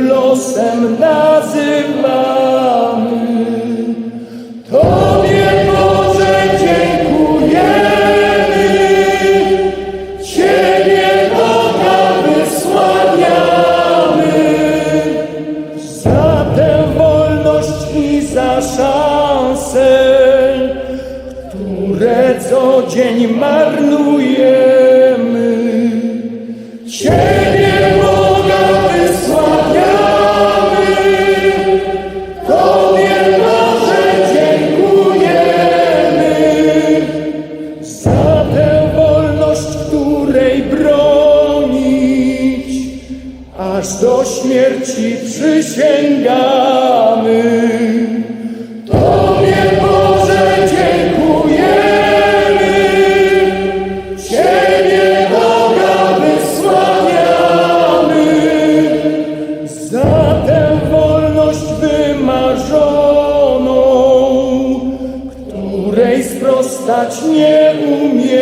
losem nazywamy. Tobie Boże dziękujemy, Ciebie Boga wysławiamy. Za tę wolność i za szanse, które co dzień marnujemy. Ciebie do śmierci przysięgamy. Tobie Boże dziękujemy, Ciebie Boga wysławiamy. Za tę wolność wymarzoną, której sprostać nie umiemy.